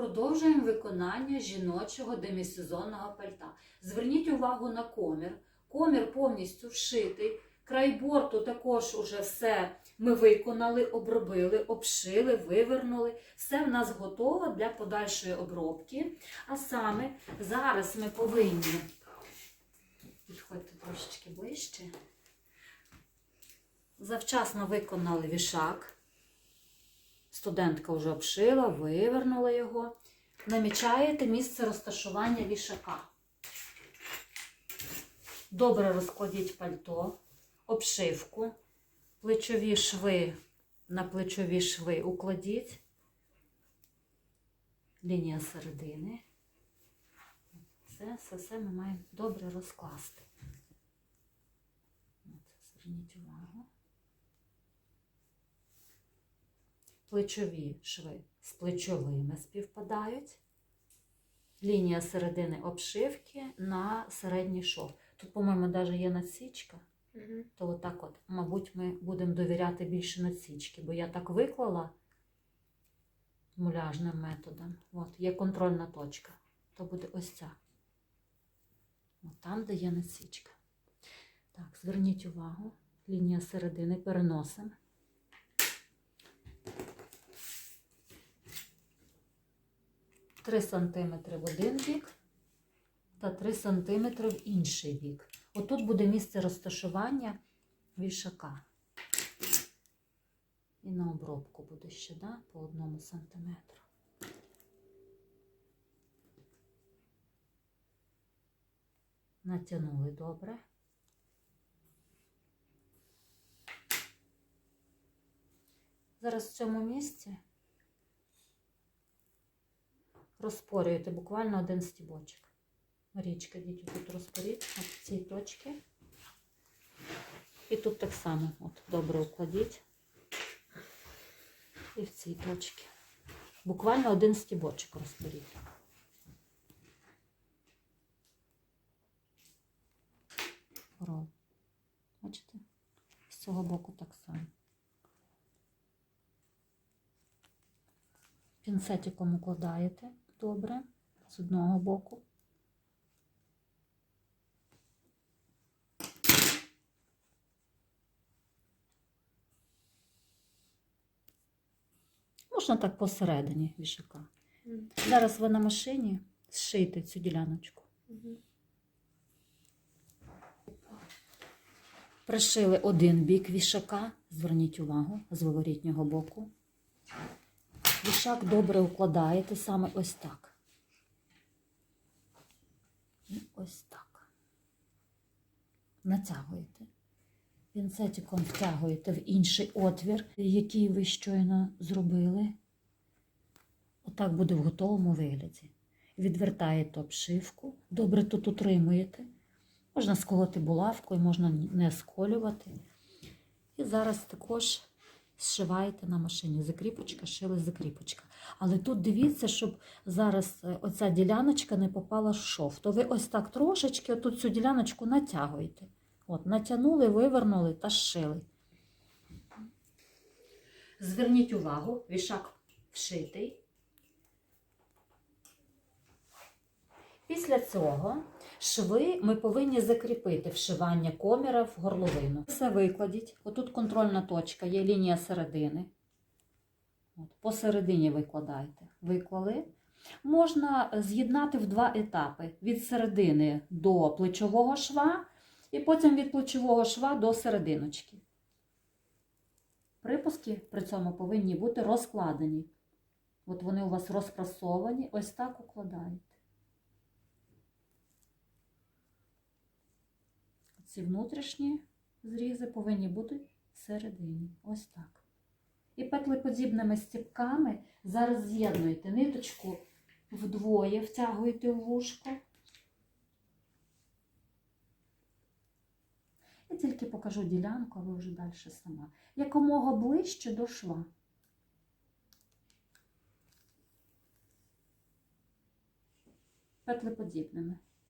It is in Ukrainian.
Продовжуємо виконання жіночого демісезонного пальта. Зверніть увагу на комір. Комір повністю вшитий. Край борту також уже все ми виконали, обробили, обшили, вивернули. Все в нас готово для подальшої обробки. А саме зараз ми повинні підходьте трошечки ближче. Завчасно виконали вішак. Студентка вже обшила, вивернула його. Намічаєте місце розташування вішака. Добре розкладіть пальто, обшивку, плечові шви на плечові шви укладіть. Лінія середини. Все, все, все ми маємо добре розкласти. Зверніть увагу. Плечові шви з плечовими співпадають. Лінія середини обшивки на середній шов. Тут, по-моєму, навіть є надсічка. Угу. То отак от, мабуть, ми будемо довіряти більше надсічки, бо я так виклала муляжним методом. От, є контрольна точка. То буде ось ця. От там, де є надсічка. Так, зверніть увагу. Лінія середини переносимо. Три сантиметри в один бік та 3 см в інший бік. Отут буде місце розташування вішака. І на обробку буде ще, да, по одному сантиметру. Натягнули добре. Зараз в цьому місці розпорюєте буквально один стібочок. Марічка, йдіть тут розпоріть, от в цій точці. І тут так само, от, добре укладіть. І в цій точці. Буквально один стібочок розпоріть. Рол. Бачите? З цього боку так само. Пінцетиком укладаєте добре з одного боку. Можна так посередині вішака. Зараз ви на машині зшийте цю діляночку. Пришили один бік вішака, зверніть увагу, з виворітнього боку. Вішак добре укладаєте саме ось так. І ось так. Натягуєте. Пінцетиком втягуєте в інший отвір, який ви щойно зробили. Отак буде в готовому вигляді. Відвертаєте обшивку, добре тут утримуєте. Можна сколоти булавкою, можна не сколювати. І зараз також зшиваєте на машині. Закріпочка, шили закріпочка. Але тут дивіться, щоб зараз е, оця діляночка не попала в шов. То ви ось так трошечки отут цю діляночку натягуєте. От, натягнули, вивернули та зшили. Зверніть увагу, вішак вшитий. Після цього шви ми повинні закріпити вшивання коміра в горловину. Все викладіть. Отут контрольна точка, є лінія середини. От, посередині викладайте. Виклали. Можна з'єднати в два етапи: від середини до плечового шва, і потім від плечового шва до серединочки. Припуски при цьому повинні бути розкладені. От вони у вас розпрасовані, ось так укладаєте. Ці внутрішні зрізи повинні бути всередині. Ось так. І петлеподібними стіпками зараз з'єднуєте ниточку вдвоє, втягуєте в вушко. Я тільки покажу ділянку, а ви вже далі сама. Якомога ближче до шва. Петлеподібними.